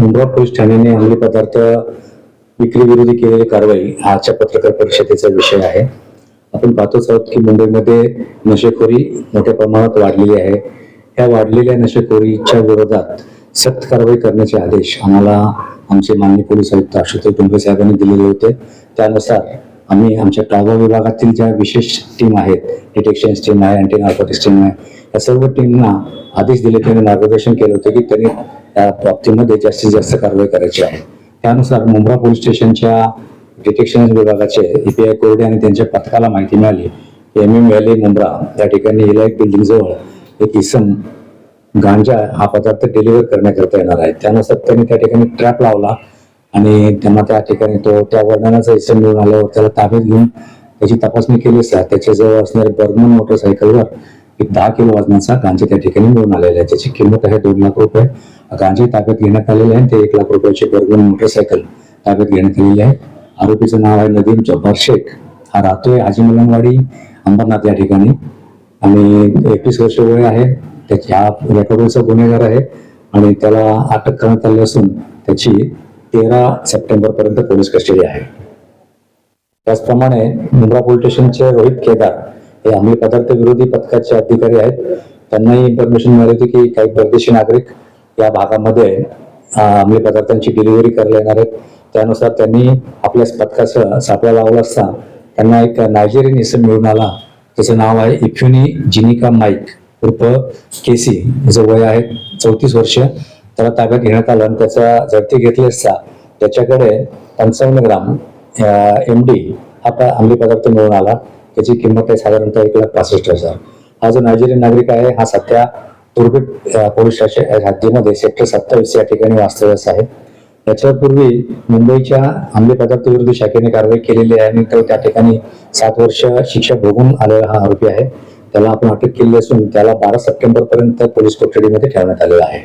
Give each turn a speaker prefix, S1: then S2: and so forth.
S1: Mumbra police ठाण्याने अंमली पदार्थ विक्री विरोधी केलेली कारवाई हा आजच्या पत्रकार परिषदेचा विषय आहे. आपण पाहतोच आहोत की मुंबईमध्ये नशेखोरी मोठ्या प्रमाणात वाढलेली आहे. या वाढलेल्या नशेखोरीच्या विरोधात सक्त कारवाई करण्याचे आदेश आम्हाला आमचे माननीय पोलीस आयुक्त आशुतोष डोंगरे साहेबांनी दिलेले होते. त्यानुसार आम्ही आमच्या टाळवा विभागातील ज्या विशेष टीम आहेत डिटेक्शन टीम आहे अँटी नार्कोटिक्स टीम आहे या सर्व टीमना आदेश दिले त्यांनी मार्गदर्शन केलं होतं की त्यांनी त्या बाबतीमध्ये जास्तीत जास्त कारवाई करायची आहे. त्यानुसार मुंब्रा पोलीस स्टेशनच्या डिटेक्शन विभागाचे ईपीआय कोरडे आणि त्यांच्या पथकाला माहिती मिळाली. की M M L A Mumbra या ठिकाणी इलाइट बिल्डिंग जवळ एक इसम गांजा हा पदार्थ डिलिव्हर करण्याकरता येणार आहे. त्यानुसार त्यांनी त्या ठिकाणी ट्रॅप लावला. आणि त्यांना त्या ठिकाणी तो त्या वर्णनाचा हिस्सा मिळून आल्यावर त्याला ताब्यात घेऊन त्याची तपासणी केली असता त्याच्याजवळ असणाऱ्या बर्मन मोटरसायकलवर एक दहा किलो वजनाचा गांजा त्या ठिकाणी मिळून आलेला आहे. त्याची किंमत आहे दोन लाख रुपये. गांजे ताब्यात घेण्यात आलेले आहे ते एक लाख रुपयाची बर्मन मोटरसायकल ताब्यात घेण्यात आलेली आहे. आरोपीचं नाव आहे नदीम जब्बार शेख. हा राहतोय हाजी मलंगवाडी अंबरनाथ या ठिकाणी. आणि एकवीस वर्ष वय आहे. त्याच्या रेकॉर्डचा गुन्हेगार आहे. आणि त्याला अटक करण्यात आली असून त्याची तेरा सप्टेंबर पर्यंत पोलीस कस्टडी आहे. त्याचप्रमाणे मुंब्रा पोलीस स्टेशनचे रोहित केदार हे अंमली पदार्थ विरोधी पथकाचे अधिकारी आहेत. त्यांनाही इन्फॉर्मेशन मिळाली होती की काही परदेशी नागरिक या भागामध्ये अंमली पदार्थांची डिलिव्हरी करायला येणार आहेत. त्यानुसार त्यांनी आपल्या पथकाचा सापळा लावला असता त्यांना एक नायजेरियन इसम मिळून आला. त्याचं नाव आहे इफ्युनी जिनिका माईक उर्फ केसी जो वय आहे चौतीस वर्ष. त्याला ताब्यात घेण्यात आलं आणि त्याचा झडती घेतली असता त्याच्याकडे पंचावन्न ग्राम एम डी हा अंमली पदार्थ मिळून आला. त्याची किंमत आहे साधारणतः एक लाख पासष्ट हजार. हा जो नायजेरियन नागरिक आहे हा सध्या तुर्बीत अ, पोलीस स्टेशन हद्दीमध्ये सेक्टर सत्तावीस या ठिकाणी वास्तव्यास आहे. त्याच्यापूर्वी मुंबईच्या अंमली पदार्थ विरोधी शाखेने कारवाई केलेली आहे आणि तो त्या ठिकाणी सात वर्ष शिक्षा भोगून आलेला हा आरोपी आहे. त्याला आपण अटक केली असून त्याला बारा सप्टेंबर पर्यंत पोलीस कोठडीमध्ये ठेवण्यात आलेला आहे.